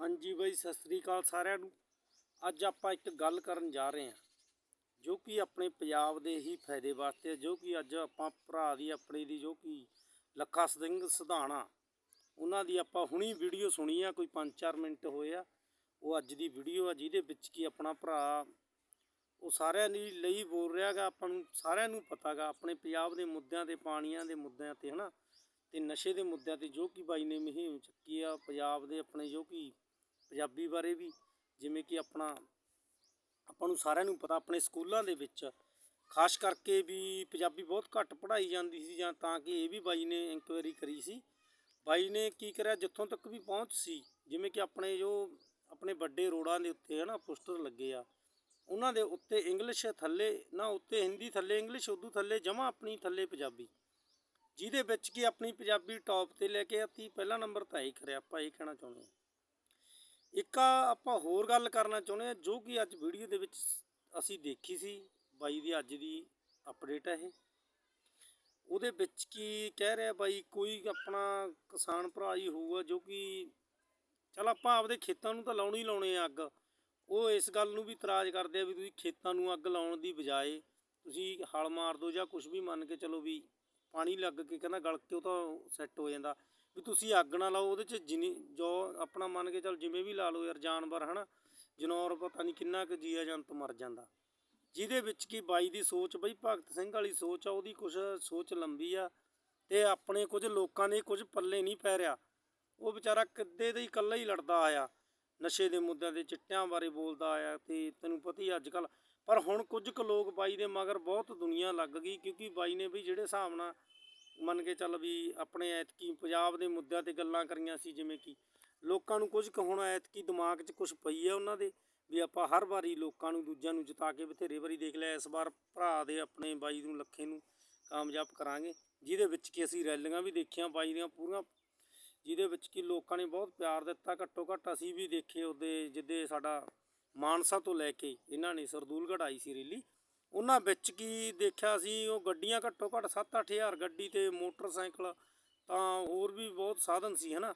ਹਾਂਜੀ ਬਾਈ, ਸਤਿ ਸ੍ਰੀ ਅਕਾਲ ਸਾਰਿਆਂ ਨੂੰ। ਅੱਜ ਆਪਾਂ ਇੱਕ ਗੱਲ ਕਰਨ ਜਾ ਰਹੇ ਹਾਂ, ਜੋ ਕਿ ਆਪਣੇ ਪੰਜਾਬ ਦੇ ਹੀ ਫਾਇਦੇ ਵਾਸਤੇ ਜੋ ਕਿ ਅੱਜ ਆਪਾਂ ਭਰਾ ਦੀ, ਆਪਣੇ ਦੀ ਜੋ ਕਿ ਲੱਖਾ ਸਿੰਘ ਸਿਧਾਣਾ, ਉਹਨਾਂ ਦੀ ਆਪਾਂ ਹੁਣੀ ਵੀਡੀਓ ਸੁਣੀ ਆ, ਕੋਈ 5-4 ਮਿੰਟ ਹੋਏ ਆ। ਉਹ ਅੱਜ ਦੀ ਵੀਡੀਓ ਆ, ਜਿਹਦੇ ਵਿੱਚ ਕੀ ਆਪਣਾ ਭਰਾ ਉਹ ਸਾਰਿਆਂ ਦੀ ਲਈ ਬੋਲ ਰਿਹਾਗਾ ਆਪਾਂ ਨੂੰ ਸਾਰਿਆਂ ਨੂੰ ਪਤਾਗਾ ਆਪਣੇ ਪੰਜਾਬ ਦੇ ਮੁੱਦਿਆਂ ਤੇ, ਪਾਣੀਆਂ ਦੇ ਮੁੱਦਿਆਂ ਤੇ, ਹਨਾ। ਤੇ ਨਸ਼ੇ ਦੇ ਮੁੱਦਿਆਂ ਤੇ ਜੋ ਕਿ ਬਾਈ ਨੇ ਮੁਹਿੰਮ ਚੱਕੀ ਆ, ਪੰਜਾਬ ਦੇ ਆਪਣੇ ਜੋ ਕਿ ਪੰਜਾਬੀ ਬਾਰੇ ਵੀ, ਜਿਵੇਂ ਕਿ ਆਪਣਾ, ਆਪਾਂ ਨੂੰ ਸਾਰਿਆਂ ਨੂੰ ਪਤਾ, ਆਪਣੇ ਸਕੂਲਾਂ ਦੇ ਵਿੱਚ, ਖਾਸ ਕਰਕੇ ਵੀ ਪੰਜਾਬੀ ਬਹੁਤ ਘੱਟ ਪੜ੍ਹਾਈ ਜਾਂਦੀ ਸੀ ਜਾਂ ਤਾਂ ਕਿ ਇਹ ਵੀ ਬਾਈ ਨੇ ਇਨਕੁਆਇਰੀ ਕਰੀ ਸੀ। ਬਾਈ ਨੇ ਕੀ ਕਰਿਆ, ਜਿੱਥੋਂ ਤੱਕ ਵੀ ਪਹੁੰਚ ਸੀ, ਜਿਵੇਂ ਕਿ ਆਪਣੇ ਜੋ ਆਪਣੇ ਵੱਡੇ ਰੋਡਾਂ ਦੇ ਉੱਤੇ ਹਨਾ, ਪੋਸਟਰ ਲੱਗੇ ਆ, ਉਹਨਾਂ ਦੇ ਉੱਤੇ ਇੰਗਲਿਸ਼ ਥੱਲੇ, ਨਾ ਉੱਤੇ ਹਿੰਦੀ ਥੱਲੇ ਇੰਗਲਿਸ਼ ਉਰਦੂ ਥੱਲੇ, ਜਮਾ ਆਪਣੀ ਥੱਲੇ ਪੰਜਾਬੀ। ਜਿਹਦੇ ਵਿੱਚ ਕਿ ਆਪਣੀ ਪੰਜਾਬੀ ਟੌਪ ਤੇ ਲੈ ਕੇ ਆਤੀ, ਪਹਿਲਾ ਨੰਬਰ ਤਾਂ ਇਹ ਕਰਿਆ, ਆਪਾਂ ਇਹ ਕਹਿਣਾ ਚਾਹੁੰਦੇ ਹਾਂ। ਇੱਕ ਆਪਾਂ ਹੋਰ ਗੱਲ ਕਰਨਾ ਚਾਹੁੰਦੇ ਹਾਂ, ਜੋ ਕਿ ਅੱਜ ਵੀਡੀਓ ਦੇ ਵਿੱਚ ਅਸੀਂ ਦੇਖੀ ਸੀ, ਬਾਈ ਦੀ ਅੱਜ ਦੀ ਅਪਡੇਟ ਹੈ ਇਹ। ਉਹਦੇ ਵਿੱਚ ਕੀ ਕਹਿ ਰਿਹਾ ਬਾਈ, ਕੋਈ ਆਪਣਾ ਕਿਸਾਨ ਭਰਾ ਹੀ ਹੋਊਗਾ ਜੋ ਕਿ ਚਲ ਆਪਾਂ ਆਪਦੇ ਖੇਤਾਂ ਨੂੰ ਤਾਂ ਲਾਉਣੀ ਲਾਉਣੇ ਆ ਅੱਗ। ਉਹ ਇਸ ਗੱਲ ਨੂੰ ਵੀ ਇਤਰਾਜ਼ ਕਰਦੇ ਆ ਵੀ ਤੁਸੀਂ ਖੇਤਾਂ ਨੂੰ ਅੱਗ ਲਾਉਣ ਦੀ ਬਜਾਏ ਤੁਸੀਂ ਹਲ ਮਾਰ ਦਿਓ ਜਾਂ ਕੁਝ ਵੀ ਮੰਨ ਕੇ ਚਲੋ ਵੀ ਪਾਣੀ ਲੱਗ ਕੇ ਕਹਿੰਦਾ ਗਲ ਕੇ ਉਹ ਤਾਂ ਸੈੱਟ ਹੋ ਜਾਂਦਾ। ਵੀ ਤੁਸੀਂ ਅੱਗ ਨਾ ਲਾਓ, ਉਹਦੇ ਚ ਜਿਨੀ ਜੋ ਆਪਣਾ ਮੰਨ ਕੇ ਚਲ ਜਿਵੇਂ ਵੀ ਲਾ ਲਓ ਯਾਰ, ਜਾਨਵਰ ਹਨਾ, ਜਨੌਰ ਪਤਾ ਨਹੀਂ ਕਿੰਨਾ ਕੁ ਜੀਆ ਜੰਤ ਮਰ ਜਾਂਦਾ। ਜਿਹਦੇ ਵਿੱਚ ਕੀ ਬਾਈ ਦੀ ਸੋਚ, ਬਈ ਭਗਤ ਸਿੰਘ ਵਾਲੀ ਸੋਚ ਆ, ਉਹਦੀ ਕੁਝ ਸੋਚ ਲੰਬੀ ਆ ਤੇ ਆਪਣੇ ਕੁਝ ਲੋਕਾਂ ਦੇ ਕੁਝ ਪੱਲੇ ਨਹੀਂ ਪੈ ਰਿਹਾ ਉਹ ਵਿਚਾਰਾ ਕਿੱਦੇ ਦਾ ਹੀ ਇਕੱਲਾ ਹੀ ਲੜਦਾ ਆਇਆ। ਨਸ਼ੇ ਦੇ ਮੁੱਦਿਆਂ ਦੇ ਚਿੱਟਿਆਂ ਬਾਰੇ ਬੋਲਦਾ ਆਇਆ ਤੇ ਤੈਨੂੰ ਪਤਾ ਹੀ ਅੱਜ ਕੱਲ ਪਰ ਹੁਣ ਕੁਝ ਕੁ ਲੋਕ ਬਾਈ ਦੇ ਮਗਰ ਬਹੁਤ ਦੁਨੀਆ ਲੱਗ ਗਈ ਕਿਉਂਕਿ ਬਾਈ ਨੇ ਵੀ ਜਿਹੜੇ ਹਿਸਾਬ ਨਾਲ ਮੰਨ ਕੇ ਚੱਲ ਵੀ ਆਪਣੇ ਐਤਕੀ ਪੰਜਾਬ ਦੇ ਮੁੱਦਿਆਂ ਤੇ ਗੱਲਾਂ ਕਰੀਆਂ ਸੀ, ਜਿਵੇਂ ਕਿ ਲੋਕਾਂ ਨੂੰ ਕੁਝ ਕੁ ਐਤਕੀ ਦਿਮਾਗ 'ਚ ਕੁਝ ਪਈ ਹੈ ਉਹਨਾਂ ਦੇ, ਵੀ ਆਪਾਂ ਹਰ ਵਾਰੀ ਲੋਕਾਂ ਨੂੰ ਦੂਜਿਆਂ ਨੂੰ ਜਿਤਾ ਕੇ ਬਥੇਰੇ ਵਾਰੀ ਦੇਖ ਲਿਆ, ਇਸ ਵਾਰ ਭਰਾ ਦੇ ਆਪਣੇ ਬਾਈ ਨੂੰ, ਲੱਖੇ ਨੂੰ ਕਾਮਯਾਬ ਕਰਾਂਗੇ, ਜਿਹਦੇ ਵਿੱਚ ਕਿ ਅਸੀਂ ਰੈਲੀਆਂ ਵੀ ਦੇਖੀਆਂ, ਬਾਈ ਦੀਆਂ ਪੂਰੀਆਂ, ਜਿਹਦੇ ਵਿੱਚ ਕਿ ਲੋਕਾਂ ਨੇ ਬਹੁਤ ਪਿਆਰ ਦਿੱਤਾ, ਘੱਟੋ ਘੱਟ ਅਸੀਂ ਵੀ ਦੇਖੇ ਉਹਦੇ, ਜਿੱਦੇ ਸਾਡਾ ਮਾਨਸਾ ਤੋਂ ਲੈ ਕੇ ਇਹਨਾਂ ਨੇ ਸਰਦੂਲਗੜ੍ਹ ਆਈ ਸੀ ਰੈਲੀ ਉਹਨਾਂ ਵਿੱਚ ਕੀ ਦੇਖਿਆ ਸੀ, ਉਹ ਗੱਡੀਆਂ ਘੱਟੋ ਘੱਟ 7-8000 ਗੱਡੀ ਤੇ ਮੋਟਰਸਾਈਕਲ, ਤਾਂ ਹੋਰ ਵੀ ਬਹੁਤ ਸਾਧਨ ਸੀ, ਹਨਾ?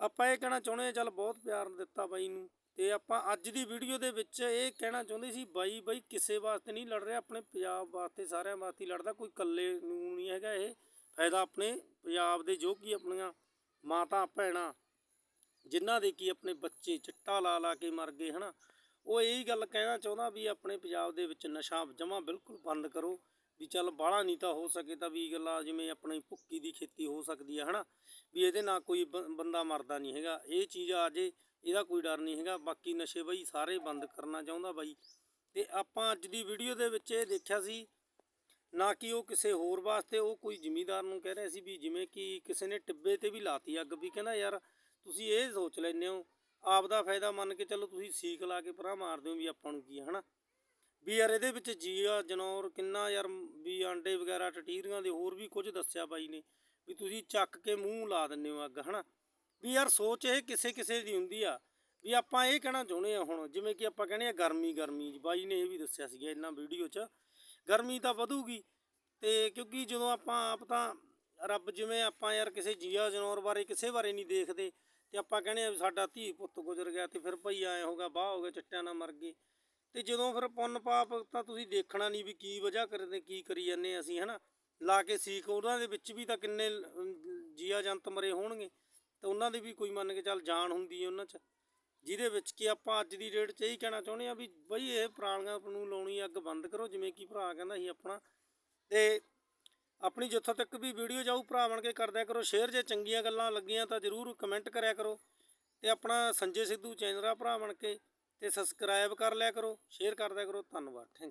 ਆਪਾਂ ਇਹ ਕਹਿਣਾ ਚਾਹੁੰਦੇ ਹਾਂ, ਚੱਲ ਬਹੁਤ ਪਿਆਰ ਦਿੱਤਾ ਬਾਈ ਨੂੰ, ਤੇ ਆਪਾਂ ਅੱਜ ਦੀ ਵੀਡੀਓ ਦੇ ਵਿੱਚ ਇਹ ਕਹਿਣਾ ਚਾਹੁੰਦੇ ਸੀ, ਬਾਈ ਬਾਈ ਕਿਸੇ ਵਾਸਤੇ ਨਹੀਂ ਲੜ ਰਿਹਾ, ਆਪਣੇ ਪੰਜਾਬ ਵਾਸਤੇ, ਸਾਰਿਆਂ ਵਾਸਤੇ ਲੜਦਾ, ਕੋਈ ਇਕੱਲੇ ਨੂੰ ਨਹੀਂ ਹੈਗਾ ਇਹ ਫਾਇਦਾ ਆਪਣੇ ਪੰਜਾਬ ਦੇ, ਜੋ ਕਿ ਆਪਣੀਆਂ ਮਾਤਾ ਭੈਣਾਂ ਜਿਨ੍ਹਾਂ ਦੇ ਕੀ ਆਪਣੇ ਬੱਚੇ ਚਿੱਟਾ ਲਾ ਲਾ ਕੇ ਮਰ ਗਏ, ਹਨਾ? ਉਹ ਇਹੀ ਗੱਲ ਕਹਿਣਾ ਚਾਹੁੰਦਾ ਵੀ ਆਪਣੇ ਪੰਜਾਬ ਦੇ ਵਿੱਚ ਨਸ਼ਾ ਜਮਾ ਬਿਲਕੁਲ ਬੰਦ ਕਰੋ, ਵੀ ਚੱਲ ਬਾਹਲਾ ਨਹੀਂ ਤਾਂ ਹੋ ਸਕੇ ਤਾਂ ਵੀ ਗੱਲਾਂ ਜਿਵੇਂ ਆਪਣੀ ਭੁੱਕੀ ਦੀ ਖੇਤੀ ਹੋ ਸਕਦੀ ਹੈ ਹਨਾ? ਵੀ ਇਹਦੇ ਨਾਲ ਕੋਈ ਬ- ਬੰਦਾ ਮਰਦਾ ਨਹੀਂ ਹੈਗਾ। ਇਹ ਚੀਜ਼ ਆ ਜੇ, ਇਹਦਾ ਕੋਈ ਡਰ ਨਹੀਂ ਹੈਗਾ। ਬਾਕੀ ਨਸ਼ੇ ਬਈ ਸਾਰੇ ਬੰਦ ਕਰਨਾ ਚਾਹੁੰਦਾ ਬਾਈ। ਤੇ ਆਪਾਂ ਅੱਜ ਦੀ ਵੀਡੀਓ ਦੇ ਵਿੱਚ ਇਹ ਦੇਖਿਆ ਸੀ, ਨਾ ਕਿ ਉਹ ਕਿਸੇ ਹੋਰ ਵਾਸਤੇ, ਉਹ ਕੋਈ ਜ਼ਿਮੀਦਾਰ ਨੂੰ ਕਹਿ ਰਿਹਾ ਸੀ ਵੀ ਜਿਵੇਂ ਕਿ ਕਿਸੇ ਨੇ ਟਿੱਬੇ ਤੇ ਵੀ ਲਾਤੀ ਅੱਗ ਵੀ। ਕਹਿੰਦਾ, ਯਾਰ, ਤੁਸੀਂ ਇਹ ਸੋਚ ਲੈਂਦੇ ਹੋ ਆਪ ਦਾ ਫਾਇਦਾ ਮੰਨ ਕੇ ਚੱਲੋ ਤੁਸੀਂ ਸੀਕ ਲਾ ਕੇ ਭਰਾ ਮਾਰਦੇ ਹੋ ਵੀ ਆਪਾਂ ਨੂੰ ਕੀ ਹੈ ਹਨਾ? ਵੀ ਯਾਰ ਇਹਦੇ ਵਿੱਚ ਜੀਆ ਜਨੌਰ ਕਿੰਨਾ ਯਾਰ ਵੀ ਆਂਡੇ ਵਗੈਰਾ, ਟਟੀਰੀਆਂ ਦੇ ਹੋਰ ਵੀ ਕੁਝ ਦੱਸਿਆ ਬਾਈ ਨੇ ਵੀ ਤੁਸੀਂ ਚੱਕ ਕੇ ਮੂੰਹ ਲਾ ਦਿੰਦੇ ਹੋ ਅੱਗ, ਹਨਾ? ਵੀ ਯਾਰ ਸੋਚ ਇਹ ਕਿਸੇ ਕਿਸੇ ਦੀ ਹੁੰਦੀ ਆ ਵੀ ਆਪਾਂ ਇਹ ਕਹਿਣਾ ਚਾਹੁੰਦੇ ਆ ਹੁਣ, ਜਿਵੇਂ ਕਿ ਆਪਾਂ ਕਹਿੰਦੇ ਆ ਗਰਮੀ ਗਰਮੀ ਬਾਈ ਨੇ ਇਹ ਵੀ ਦੱਸਿਆ ਸੀਗਾ ਇਹਨਾਂ ਵੀਡੀਓ 'ਚ। ਗਰਮੀ ਤਾਂ ਵਧੂਗੀ ਤੇ ਕਿਉਂਕਿ ਜਦੋਂ ਆਪਾਂ ਆਪ ਤਾਂ ਰੱਬ ਜਿਵੇਂ ਆਪਾਂ ਯਾਰ ਕਿਸੇ ਜੀਆ ਜਨੌਰ ਬਾਰੇ ਕਿਸੇ ਬਾਰੇ ਨਹੀਂ ਦੇਖਦੇ ਤੇ ਆਪਾਂ ਕਹਿੰਦੇ ਆ ਵੀ ਸਾਡਾ ਧੀ ਪੁੱਤ ਗੁਜ਼ਰ ਗਿਆ ਤੇ ਫਿਰ ਭਈ ਆਏ ਹੋਗਾ ਬਾਹ ਹੋ ਗਿਆ ਚਿੱਟਿਆਂ ਨਾਲ ਮਰ ਗਏ। ਤੇ ਜਦੋਂ ਫਿਰ ਪੁੰਨ ਪਾਪ ਤਾਂ ਤੁਸੀਂ ਦੇਖਣਾ ਨਹੀਂ ਵੀ ਕੀ ਵਜ੍ਹਾ ਕਰਦੇ, ਕੀ ਕਰੀ ਜਾਂਦੇ ਅਸੀਂ, ਹਨਾ? ਲਾ ਕੇ ਸੀਖ, ਉਹਨਾਂ ਦੇ ਵਿੱਚ ਵੀ ਤਾਂ ਕਿੰਨੇ ਜੀਆ ਜੰਤ ਮਰੇ ਹੋਣਗੇ। ਤੇ ਉਹਨਾਂ ਦੀ ਵੀ ਕੋਈ ਮੰਨ ਕੇ ਚੱਲ ਜਾਨ ਹੁੰਦੀ ਹੈ ਉਹਨਾਂ 'ਚ। ਜਿਹਦੇ ਵਿੱਚ ਕਿ ਆਪਾਂ ਅੱਜ ਦੀ ਡੇਟ 'ਚ ਇਹੀ ਕਹਿਣਾ ਚਾਹੁੰਦੇ ਆ ਵੀ ਬਈ ਇਹ ਪੁਰਾਣੀਆਂ ਨੂੰ ਲਾਉਣੀ ਅੱਗ ਬੰਦ ਕਰੋ, ਜਿਵੇਂ ਕਿ ਭਰਾ ਕਹਿੰਦਾ ਸੀ ਆਪਣਾ। ਤੇ ਆਪਣੀ ਜਿੱਥੋਂ ਤੱਕ ਵੀ ਵੀਡੀਓ ਜਾਊ, ਭਰਾ ਬਣ ਕੇ ਕਰਦਿਆ ਕਰੋ ਸ਼ੇਅਰ ਜੇ ਚੰਗੀਆਂ ਗੱਲਾਂ ਲੱਗੀਆਂ ਤਾਂ ਜਰੂਰ ਕਮੈਂਟ ਕਰਿਆ ਕਰੋ ਤੇ ਆਪਣਾ ਸੰਜੇ ਸਿੱਧੂ ਚੈਨਲ ਆ ਭਰਾ ਬਣ ਕੇ ਤੇ ਸਬਸਕ੍ਰਾਈਬ ਕਰ ਲਿਆ ਕਰੋ ਸ਼ੇਅਰ ਕਰਦਿਆ ਕਰੋ, ਧੰਨਵਾਦ ਥੈਂਕ